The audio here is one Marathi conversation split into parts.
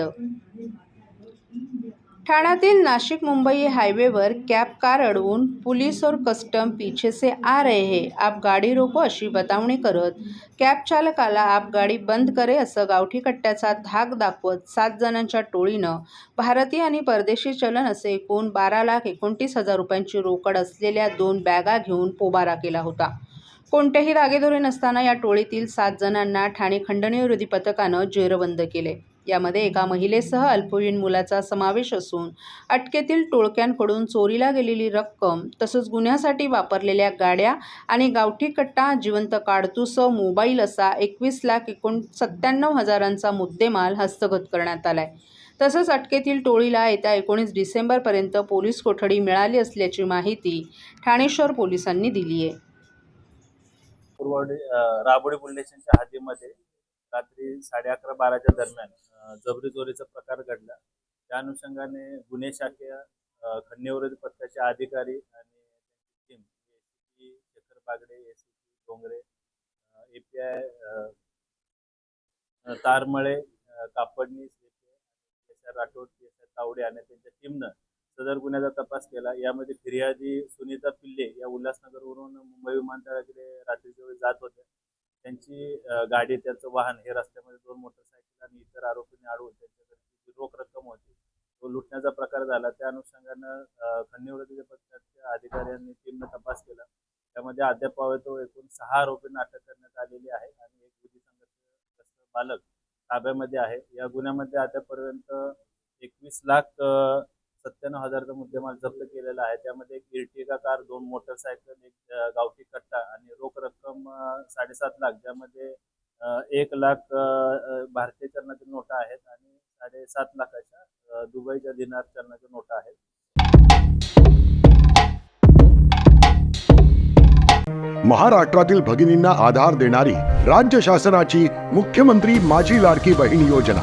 बंद. ठाण्यातील नाशिक मुंबई हायवेवर कॅब कार अडवून पुलिस और कस्टम पीछे से आ रहे हैं. आप गाडी रोको अशी बतावणी करत कॅब चालकाला आप गाडी बंद करे असं गावठी कट्ट्याचा धाक दाखवत सात जणांच्या टोळीनं भारतीय आणि परदेशी चलन असे एकूण बारा लाख एकोणतीस हजार रुपयांची रोकड असलेल्या दोन बॅगा घेऊन पोबारा केला होता. कोणतेही धागेदोरे नसताना या टोळीतील सात जणांना ठाणे खंडणी विरोधी पथकानं जेरबंद केले. यामध्ये एका महिलेसह अल्पवयीन मुलाचा समावेश असून अटकेतील टोळक्यांकडून चोरीला गेलेली रक्कम तसंच गुन्ह्यासाठी वापरलेल्या गाड्या आणि गावठी कट्टा जिवंत काढतूस मोबाईल असा एकवीस लाख एकोण सत्त्याण्णव हजारांचा मुद्देमाल हस्तगत करण्यात आलाय. तसंच अटकेतील टोळीला येत्या एकोणीस डिसेंबरपर्यंत पोलीस कोठडी मिळाली असल्याची माहिती ठाणेश्वर पोलिसांनी दिली आहे राबोडी पोलीस स्टेशनच्या हद्दीमध्ये रात्री साडे अकरा बाराच्या दरम्यान जबरी चोरीचा प्रकार घडला. त्या अनुषंगाने गुन्हे शाखे अं, पथकाचे अधिकारी आणि team ACP Shekhar Bagde ACP Dongre A P I Tarmale uh, S R Rathod S R Tawde आणि त्यांच्या टीमनं सदर गुन्ह्याचा तपास केला. यामध्ये फिर्यादी सुनीता पिल्ले या उल्हासनगरवरून मुंबई विमानतळाकडे रात्रीच्या वेळी जात होत्या. त्यांची गाडी त्यांचं वाहन हे रस्त्यामध्ये दोन मोटरसायकल आणि इतर आरोपींनी अडवून त्यांच्याकडची जी रोख रक्कम होती. तो लुटण्याचा प्रकार झाला. त्या अनुषंगानं अं, खंडणी पथकाच्या अधिकाऱ्यांनी टीमनं तपास केला. त्यामध्ये अद्याप तो एकूण सहा आरोपींना अटक करण्यात आलेली आहे आणि एक विधी संघर्ष बालक ताब्यामध्ये आहे. या गुन्ह्यामध्ये आतापर्यंत एकवीस लाख सत्त्याण्णव हजारचा मुद्देमाल जप्त केलेला आहे. त्यामध्ये एक इर्टिगा कार दोन मोटरसायकल एक गावठी कट्टा आणि रोख रक्कम साडेसात लाख ज्यामध्ये एक लाख भारतीय चलनाच्या नोटा आहेत आणि साडेसात लाखाच्या दुबईच्या दिनार चलनाच्या नोटा आहेत. महाराष्ट्रातील भगिनींना आधार देणारी राज्य शासनाची मुख्यमंत्री माझी लाडकी बहीण योजना.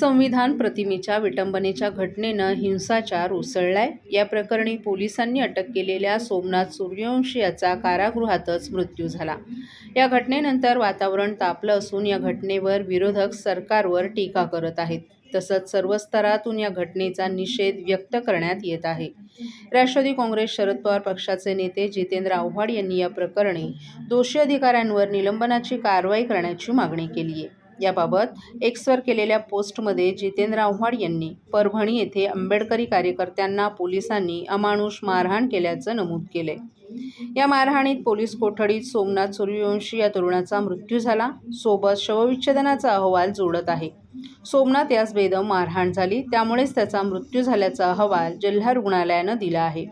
संविधान प्रतिमेच्या विटंबनेच्या घटनेनं हिंसाचार उसळलाय. या प्रकरणी पोलिसांनी अटक केलेल्या सोमनाथ सूर्यवंशी याचा कारागृहातच मृत्यू झाला. या घटनेनंतर वातावरण तापलं असून या घटनेवर विरोधक सरकारवर टीका करत आहेत. तसंच सर्व स्तरातून या घटनेचा निषेध व्यक्त करण्यात येत आहे. राष्ट्रवादी काँग्रेस शरद पवार पक्षाचे नेते जितेंद्र आव्हाड यांनी या प्रकरणी दोषी अधिकाऱ्यांवर निलंबनाची कारवाई करण्याची मागणी केली आहे याबाबत एक्सवर केलेल्या पोस्टमध्ये जितेंद्र आव्हाड यांनी परभणी येथे आंबेडकरी कार्यकर्त्यांना पोलिसांनी अमानुष मारहाण केल्याचं नमूद केले या मारहाणीत पोलीस कोठडीत सोमनाथ सूर्यवंशी या तरुणाचा मृत्यू झाला. सोबत शवविच्छेदनाचा अहवाल जोडत आहे. सोमनाथ यास बेदम मारहाण झाली. त्यामुळेच त्याचा मृत्यू झाल्याचा अहवाल जिल्हा रुग्णालयानं दिला आहे.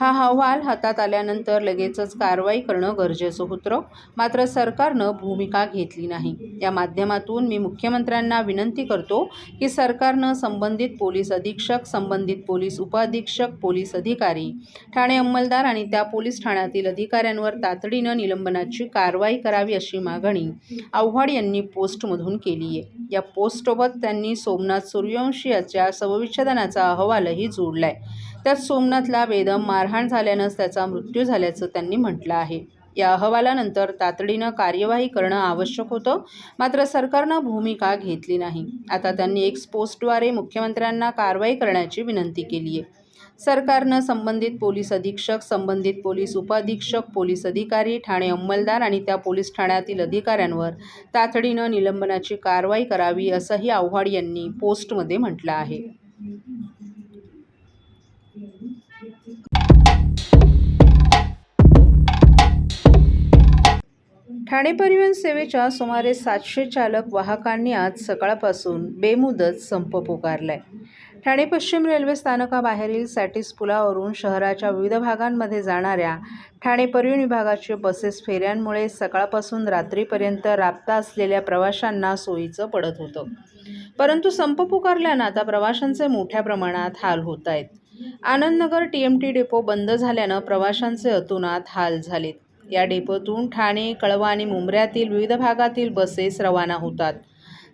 हा अहवाल हातात आल्यानंतर लगेचच कारवाई करणं गरजेचं होतं. मात्र सरकारनं भूमिका घेतली नाही. या माध्यमातून मी मुख्यमंत्र्यांना विनंती करतो की सरकारनं संबंधित पोलीस अधीक्षक संबंधित पोलीस उपअधीक्षक पोलीस अधिकारी ठाणे अंमलदार आणि त्या पोलीस ठाण्यातील अधिकाऱ्यांवर तातडीनं निलंबनाची कारवाई करावी अशी मागणी आव्हाड यांनी पोस्टमधून केली आहे. या पोस्टसोबत त्यांनी सोमनाथ सूर्यवंशी याच्या शवविच्छेदनाचा अहवालही जोडलाय. त्यात सोमनाथला बेदम मारहाण झाल्यानंच त्याचा मृत्यू झाल्याचं त्यांनी म्हटलं आहे. या अहवालानंतर तातडीनं कार्यवाही करणं आवश्यक होतं मात्र सरकारनं भूमिका घेतली नाही. आता त्यांनी एक पोस्टद्वारे मुख्यमंत्र्यांना कारवाई करण्याची विनंती केली आहे सरकारनं संबंधित पोलीस अधीक्षक संबंधित पोलीस उपाधीक्षक पोलीस अधिकारी ठाणे अंमलदार आणि त्या पोलीस ठाण्यातील अधिकाऱ्यांवर तातडीनं निलंबनाची कारवाई करावी असंही आव्हाड यांनी पोस्टमध्ये म्हटलं आहे. ठाणे परिवहन सेवेच्या सुमारे सातशे चालक वाहकांनी आज सकाळपासून बेमुदत संप पुकारलाय. ठाणे पश्चिम रेल्वे स्थानकाबाहेरील सॅटिस पुलावरून शहराच्या विविध भागांमध्ये जाणाऱ्या ठाणे परिवहन विभागाचे बसेस फेऱ्यांमुळे सकाळपासून रात्रीपर्यंत राबता असलेल्या प्रवाशांना सोयीचं पडत होतं. परंतु संप पुकारल्यानं आता प्रवाशांचे मोठ्या प्रमाणात हाल होत आहेत. Anandnagar T M T depot बंद झाल्यानं प्रवाशांचे अतुनात हाल झालेत. या डेपोतून ठाणे कळवा आणि मुंबऱ्यातील विविध भागातील बसेस रवाना होतात.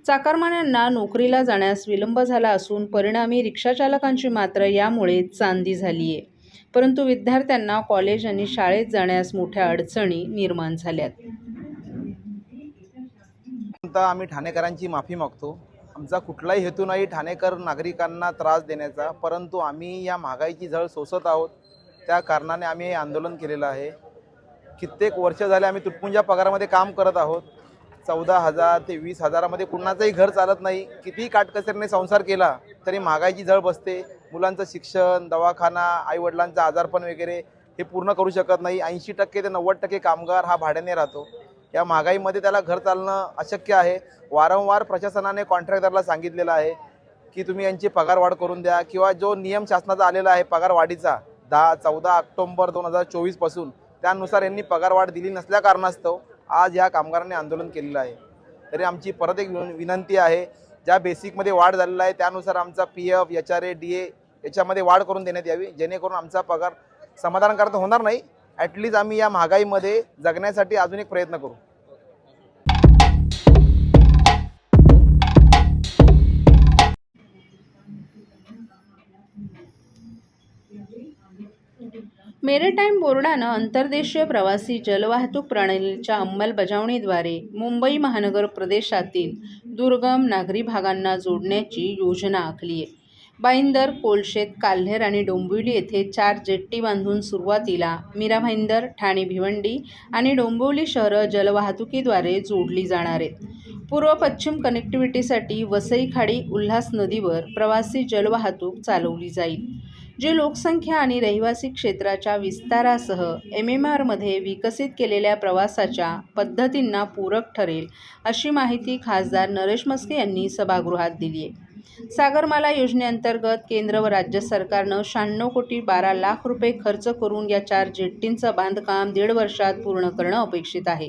चाकरमान्यांना नोकरीला जाण्यास विलंब झाला असून परिणामी रिक्षाचालकांची मात्र यामुळे चांदी झाली आहे परंतु विद्यार्थ्यांना कॉलेज आणि शाळेत जाण्यास मोठ्या अडचणी निर्माण झाल्यात. आम्ही ठाणेकरांची माफी मागतो. आमचा कुठलाही हेतू नाही ठाणेकर नागरिकांना त्रास देण्याचा परंतु आम्ही या महागाईची झळ सोसत आहोत. त्या कारणाने आम्ही हे आंदोलन केलेलं आहे. कित्येक वर्ष झाले आम्ही तुटपुंजा पगारामध्ये काम करत आहोत. चौदा हजार ते वीस हजारामध्ये कुणाचंही घर चालत नाही. कितीही काटकसरीने संसार केला तरी महागाईची झळ बसते. मुलांचं शिक्षण दवाखाना आईवडिलांचं आजारपण वगैरे हे पूर्ण करू शकत नाही. ऐंशी टक्के ते नव्वद टक्के कामगार हा भाड्याने राहतो. या महागाईमध्ये त्याला घर चालणं अशक्य आहे. वारंवार प्रशासनाने कॉन्ट्रॅक्टरला सांगितलेलं आहे की तुम्ही यांची पगारवाढ करून द्या किंवा जो नियम शासनाचा आलेला आहे पगारवाढीचा दहा चौदा ऑक्टोंबर दोन हजार चोवीसपासून त्यानुसार यांनी पगारवाढ दिली नसल्या कारणास्तव आज या कामगारांनी आंदोलन केलेलं आहे. तरी आमची परत एक विन- विनंती आहे ज्या बेसिकमध्ये वाढ झालेला आहे त्यानुसार आमचा P F H R A D A याच्यामध्ये वाढ करून देण्यात यावी जेणेकरून आमचा पगार समाधानकारक होणार नाही. ॲटलीस्ट आम्ही या महागाईमध्ये जगण्यासाठी अजून एक प्रयत्न करू. मेरेटाईम बोर्डानं अंतर्देशीय प्रवासी जलवाहतूक प्रणालीच्या अंमलबजावणीद्वारे मुंबई महानगर प्रदेशातील दुर्गम नागरी भागांना जोडण्याची योजना आखली आहे. बाईंदर कोलशेत काल्हेर आणि डोंबिवली येथे चार जेट्टी बांधून सुरुवातीला मीरा भाईंदर ठाणे भिवंडी आणि डोंबिवली शहरं जलवाहतुकीद्वारे जोडली जाणार आहेत. पूर्व पश्चिम कनेक्टिव्हिटीसाठी वसई खाडी उल्हास नदीवर प्रवासी जलवाहतूक चालवली जाईल. जे लोकसंख्या आणि रहिवासी क्षेत्राच्या विस्तारासह एम एम आरमध्ये विकसित केलेल्या प्रवासाच्या पद्धतींना पूरक ठरेल अशी माहिती खासदार नरेश मस्के यांनी सभागृहात दिली आहे सागरमाला योजनेअंतर्गत केंद्र व राज्य सरकारनं शहाण्णव कोटी बारा लाख रुपये खर्च करून या चार जेट्टींचं बांधकाम दीड वर्षात पूर्ण करणं अपेक्षित आहे.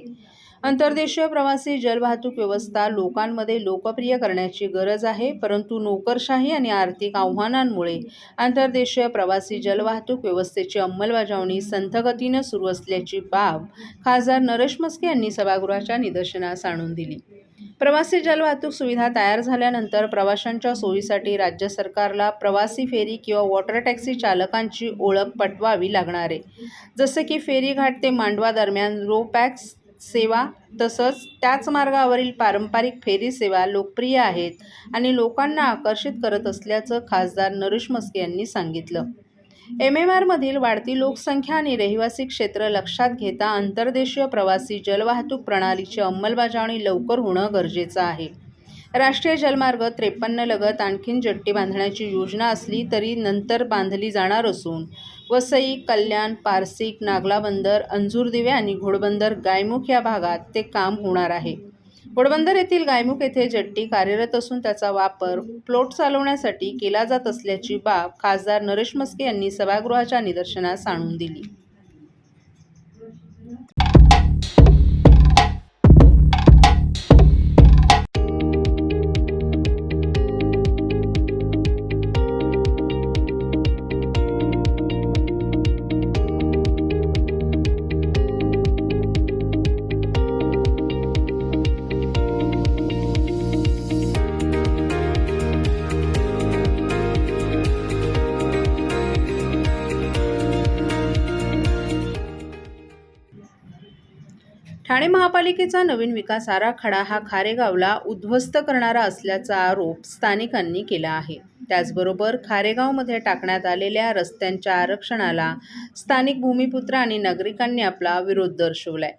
अंतर्देशीय प्रवासी जलवाहतूक व्यवस्था लोकांमध्ये लोकप्रिय करण्याची गरज आहे परंतु नोकरशाही आणि आर्थिक आव्हानांमुळे आंतरदेशीय प्रवासी जलवाहतूक व्यवस्थेची अंमलबजावणी संथगतीनं सुरू असल्याची बाब खासदार नरेश मस्के यांनी सभागृहाच्या निदर्शनास आणून दिली. प्रवासी जलवाहतूक सुविधा तयार झाल्यानंतर प्रवाशांच्या सोयीसाठी राज्य सरकारला प्रवासी फेरी किंवा वॉटर टॅक्सी चालकांची ओळख पटवावी लागणार आहे. जसे की फेरीघाट ते मांडवा दरम्यान रो पॅक्स सेवा तसंच त्याच मार्गावरील पारंपरिक फेरी सेवा लोकप्रिय आहेत आणि लोकांना आकर्षित करत असल्याचं खासदार नरेश मस्के यांनी सांगितलं. एम एम आरमधील वाढती लोकसंख्या आणि रहिवासी क्षेत्र लक्षात घेता आंतरदेशीय प्रवासी जलवाहतूक प्रणालीची अंमलबजावणी लवकर होणं गरजेचं आहे. राष्ट्रीय जलमार्ग त्रेपन्न लगत आणखीन जट्टी बांधण्याची योजना असली तरी नंतर बांधली जाणार असून वसई कल्याण पारसिक नागला बंदर अंजूरदिवे आणि घोडबंदर गायमुख या भागात ते काम होणार आहे. घोडबंदर येथील गायमुख येथे जट्टी कार्यरत असून त्याचा वापर प्लोट चालवण्यासाठी केला जात असल्याची बाब खासदार नरेश मस्के यांनी सभागृहाच्या निदर्शनास आणून दिली. ठाणे महापालिकेचा नवीन विकास आराखडा हा खारेगावला उद्ध्वस्त करणारा असल्याचा आरोप स्थानिकांनी केला आहे. त्याचबरोबर खारेगावमध्ये टाकण्यात आलेल्या रस्त्यांच्या आरक्षणाला स्थानिक भूमिपुत्र आणि नागरिकांनी आपला विरोध दर्शवलाय.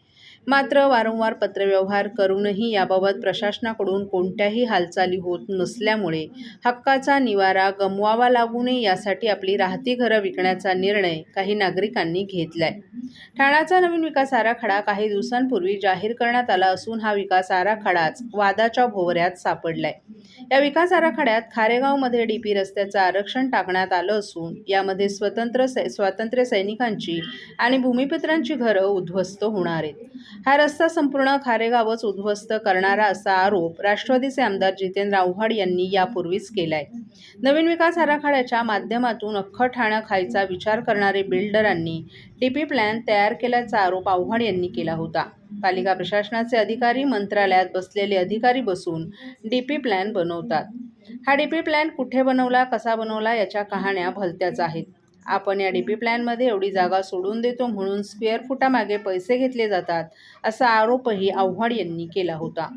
मात्र वारंवार पत्रव्यवहार करूनही याबाबत प्रशासनाकडून कोणत्याही हालचाली होत नसल्यामुळे हक्काचा निवारा गमवावा लागू नये यासाठी आपली राहती घरं विकण्याचा निर्णय काही नागरिकांनी घेतलाय. ठाण्याचा नवीन विकास आराखडा काही दिवसांपूर्वी जाहीर करण्यात आला असून हा विकास आराखडाच वादाच्या भोवऱ्यात सापडलाय. या विकास आराखड्यात खारेगावमध्ये डीपी रस्त्याचं आरक्षण टाकण्यात आलं असून यामध्ये स्वतंत्र सै स्वातंत्र्य सैनिकांची आणि भूमिपुत्रांची घरं उद्ध्वस्त होणार आहेत. हा रस्ता संपूर्ण खारेगावच उद्ध्वस्त करणारा असा आरोप राष्ट्रवादीचे आमदार जितेंद्र आव्हाड यांनी यापूर्वीच केलाय. नवीन विकास आराखड्याच्या माध्यमातून अख्खं ठाणं खायचा विचार करणारे बिल्डरांनी डीपी प्लॅन तयार केल्याचा आरोप आव्हाड यांनी केला होता. पालिका प्रशासनाचे अधिकारी मंत्रालयात बसलेले अधिकारी बसून डीपी प्लॅन बनवतात. हा डीपी प्लॅन कुठे बनवला कसा बनवला याच्या कहाण्या भलत्याच आहेत. आपण या डीपी प्लॅनमध्ये एवढी जागा सोडून देतो म्हणून स्क्वेअर फुटामागे पैसे घेतले जातात असा आरोपही आव्हाड यांनी केला होता.